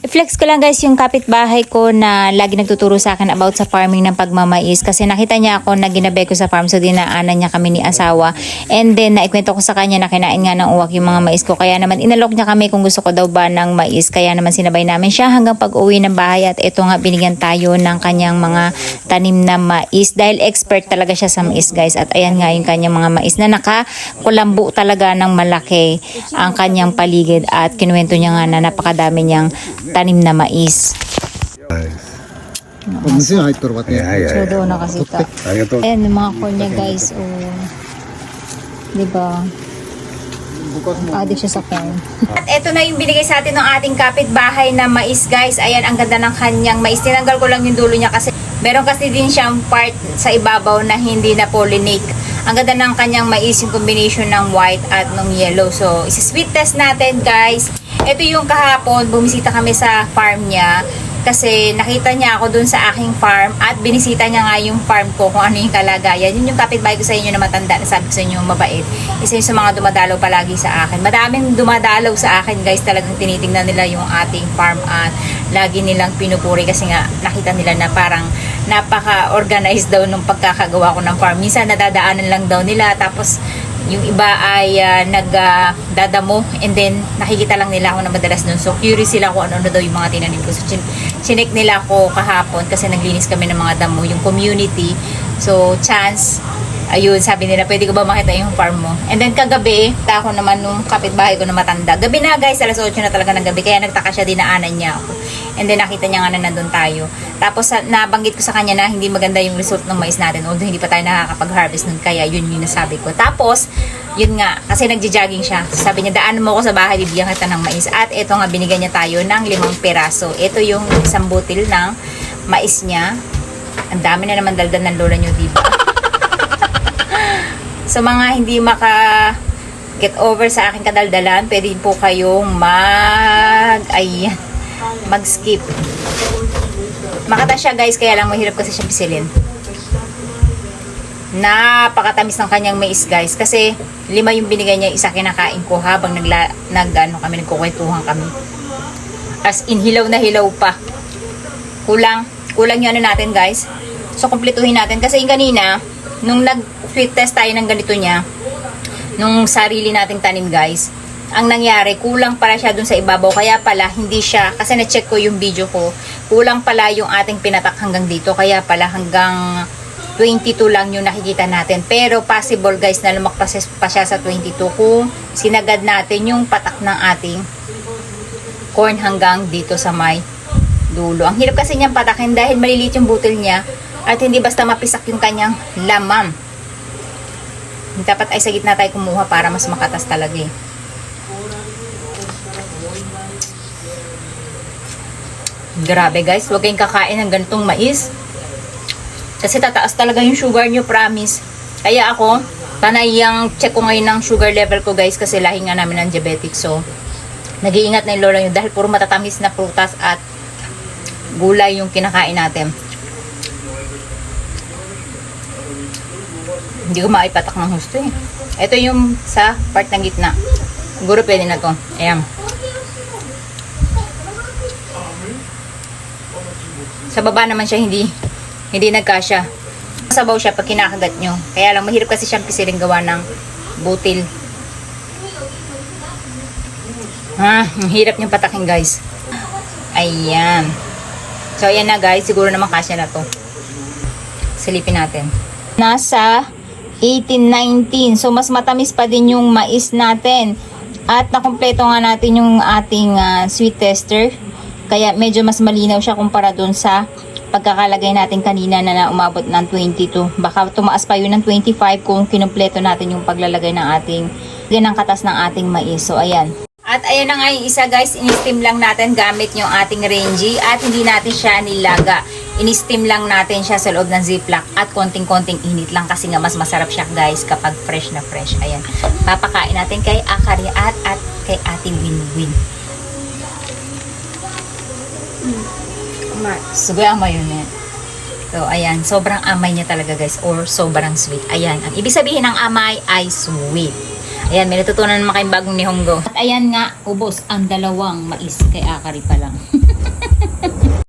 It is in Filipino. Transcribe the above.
I-flex ko lang guys yung kapitbahay ko na lagi nagtuturo sa akin about sa farming ng pagmamais. Kasi nakita niya ako na ginabi ko sa farm so dinaanan niya kami ni asawa. And then naikwento ko sa kanya na kinain nga ng uwak yung mga mais ko. Kaya naman inalok niya kami kung gusto ko daw ba ng mais. Kaya naman sinabay namin siya hanggang pag uwi ng bahay. At ito nga binigyan tayo ng kanyang mga tanim na mais dahil expert talaga siya sa mais guys at ayan nga yung kanyang mga mais na nakakulambo talaga ng malaki ang kanyang paligid at kinuwento niya nga na napakadami niyang tanim na mais. Nice. Kasi hyperwatt niya. So doon nakasita. Ayan yung mga call niya guys. O, diba? Adik siya sa pen. At ito na yung binigay sa atin ng ating kapitbahay na mais guys. Ayan, ang ganda ng kanyang mais. Tinanggal ko lang yung dulo niya kasi meron kasi din siyang part sa ibabaw na hindi na pollinate. Ang ganda ng kanyang mais, combination ng white at ng yellow. So, isi-sweet test natin guys. Ito yung kahapon, bumisita kami sa farm niya kasi nakita niya ako dun sa aking farm at binisita niya nga yung farm ko kung ano yung kalagayan. Yun yung kapitbahay ko sa inyo na matanda na sabi ko sa inyo mabait. Isa yun sa mga dumadalaw palagi sa akin. Madaming dumadalaw sa akin guys talagang tinitingnan nila yung ating farm at lagi nilang pinupuri kasi nga nakita nila na parang napaka-organized daw nung pagkakagawa ko ng farm. Minsan nadadaanan lang daw nila tapos yung iba ay ah, nagdadamo and then nakikita lang nila ako na madalas nun. So curious sila kung ano-ano daw yung mga tinanim ko. So chin- chinek nila ako kahapon kasi naglinis kami ng mga damo, yung community. So chance, ayun, sabi nila, pwede ko ba makita yung farm mo? And then kagabi, ako naman nung kapitbahay ko na matanda. Gabi na guys, alas 8 na talaga ng gabi. Kaya nagtaka siya, dinaanan niya ako. And then nakita niya nga na nandun tayo. Tapos nabanggit ko sa kanya na hindi maganda yung result ng mais natin. Although hindi pa tayo nakakapag-harvest nun. Kaya yun yung nasabi ko. Tapos, yun nga, kasi nagja-jogging siya. Sabi niya, daan mo ako sa bahay, bibigyan kita ng mais. At ito nga, binigyan niya tayo ng limang peraso. Ito yung isang butil ng mais niya. Ang dami na naman daldal ng lola niyo, di ba? Sa mga hindi maka get over sa aking kadaldalan, pwede po kayong mag ayan, mag-skip. Makata siya guys, kaya lang mahirap kasi siya pisilin. Napakatamis ng kanyang mais guys kasi lima yung binigay niya, isa kinakain ko habang nagla, nag ano kami nagkukwentuhan kami. As in hilaw na hilaw pa. Kulang kulang yung ano natin guys. So kumpletuhin natin kasi yung kanina nung nag-sweet test tayo ng ganito niya nung sarili nating tanim guys ang nangyari, kulang pala siya dun sa ibabaw. Kaya pala, hindi siya, kasi na-check ko yung video ko, kulang pala yung ating pinatak hanggang dito. Kaya pala hanggang 22 lang yung nakikita natin. Pero possible guys na lumakpas pa siya sa 22 kung sinagad natin yung patak ng ating corn hanggang dito sa may dulo. Ang hirap kasi niyang patakin dahil maliliit yung butil niya at hindi basta mapisak yung kanyang lamam. Dapat ay sa gitna tayo kumuha para mas makatas talaga eh. Grabe guys, huwag kayong kakain ng ganitong mais. Kasi tataas talaga yung sugar nyo, promise. Kaya ako, panay yung check ko ngayon ng sugar level ko guys kasi lahi nga namin ng diabetic. So, nag-iingat na yung lola nyo dahil puro matatamis na prutas at gulay yung kinakain natin. Hindi ko maipatak ng husto eh. Ito yung sa part ng gitna. Siguro pwede na to. Ayan. Sa baba naman siya hindi hindi nagkasya. Sabaw siya pag kinakagat nyo. Kaya lang mahirap kasi siyang pisiling gawa ng butil. Ha, ang hirap niyang patakin guys. Ayan. So ayan na guys, siguro naman kasya na to. Silipin natin. Nasa 18-19. So mas matamis pa din yung mais natin. At nakumpleto nga natin yung ating ah, sweet tester. Kaya medyo mas malinaw siya kumpara dun sa pagkakalagay natin kanina na, na umabot ng 22. Baka tumaas pa yun ng 25 kung kinumpleto natin yung paglalagay ng ating ang katas ng ating mais. So ayan. At ayan na nga yung isa guys, in-steam lang natin gamit yung ating Renji at hindi natin siya nilaga. In-steam lang natin siya sa loob ng ziplock at konting-konting init lang kasi nga mas masarap siya guys kapag fresh na fresh. Ayan. Papakain natin kay Akari at, at kay Ate Winwin. Sugoy amay yun eh. So, ayan. Sobrang amay niya talaga guys. Or sobrang sweet. Ayan. Ang ibig sabihin ng amay ay sweet. Ayan, may natutunan naman kayong bagong nihonggo. At ayan nga, ubos ang dalawang mais kay Akari pa lang.